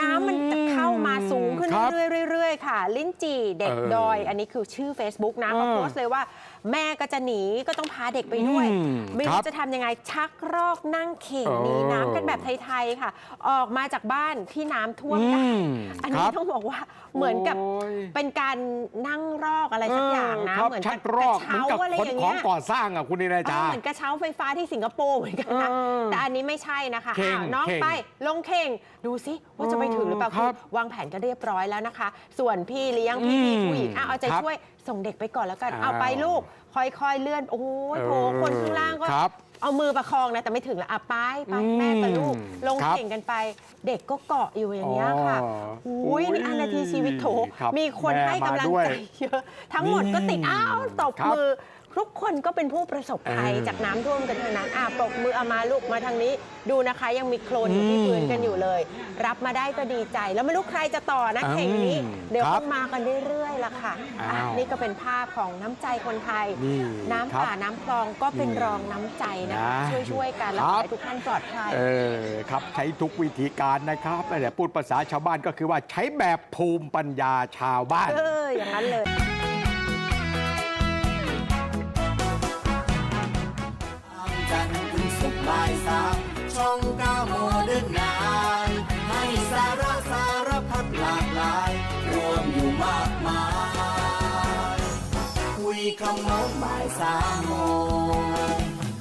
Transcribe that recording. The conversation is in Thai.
น้ำมันจะเข้ามาสูงขึ้นครับเรื่อยๆเรื่อยๆค่ะ ลิ้นจี่เด็กเออดอย อันนี้คือชื่อ Facebook นะเออเขาโพสต์เลยว่า แม่ก็จะหนีก็ต้องพาเด็กไปด้วย อืมไม่ครัรู้บจะทำยังไงชักรอกนั่งเข่งเออหนีน้ำกันแบบไทยๆค่ะ ออกมาจากบ้านที่น้ำท่วมได้อืมอันคนี้รับต้องบอกว่าเหมือนกับโอ้ย เป็นการนั่งรอกอะไรสักอย่างนะ ครับเหมือนชักับกรอกกเหมืระอนกับเช้าอะไรขนอย่างขอเงี้งยก่อสร้างอะคุณนิรเอจาอเหมือนกระเช้าไฟฟ้าที่สิงคโปร์เหมือนกันนะเออแต่อันนี้ไม่ใช่นะคะเข่งอ้าวน้องเข่งไปลงเข่งดูซิว่าจะไปถึงหรือเปล่าครัคือบวางแผนก็เรียบร้อยแล้วนะคะ ส่วนพี่เลี้ยงพี่อืมผู้หญิงอะเอาใจครับช่วยส่งเด็กไปก่อนแล้วกันอ้าวเอาไปลูก ค่อยๆเลื่อนโอ้ยโถเออคนข้างล่างก็ ครับเอามือประคองนะแต่ไม่ถึงแล้วอะไปไปอืมแม่กับลูกลงครับเข่งกันไป เด็กก็เกาะอยู่อย่างเงี้ยค่ะอ๋ออุ้ยนี่อันนาทีชีวิตโถ ครับมีคนแม่ให้กำลังมาด้วยใจเยอะทั้งหมดก็ติดนี่อ้าวตบครับมือ ทุกคนก็เป็นผู้ประสบภัยเออจากน้ำท่วมกันทั้งนั้นอะปรบมือเอามาลูกมาทางนี้ดูนะคะยังมีโคลนอยู่ที่อืมพื้นกันอยู่เลย รับมาได้ก็ดีใจ แล้วไม่รู้ใครจะต่อนะอืมเข่งนี้ เดี๋ยวครัคบงมากันเรื่อยๆละค่ะอะ อ้าวนี่ก็เป็นภาพของน้ำใจคนไทย นี่น้ำครับป่าน้ำคลองก็เป็นนี่รองน้ำใจนะคะนะช่วยๆกันแล้วคขรัอบให้ทุกท่านปลอดภัย เออครับใช้ทุกวิธีการนะครับแต่พูดภาษาชาวบ้านก็คือว่าใช้แบบภูมิปัญญาชาวบ้าน เอออย่างนั้นเลย องก้าโมเดิร์นไนให้สาระสารพัดหลากหลาย รวมอยู่มากมาย คุยคำโน้นบ่ายสามโมง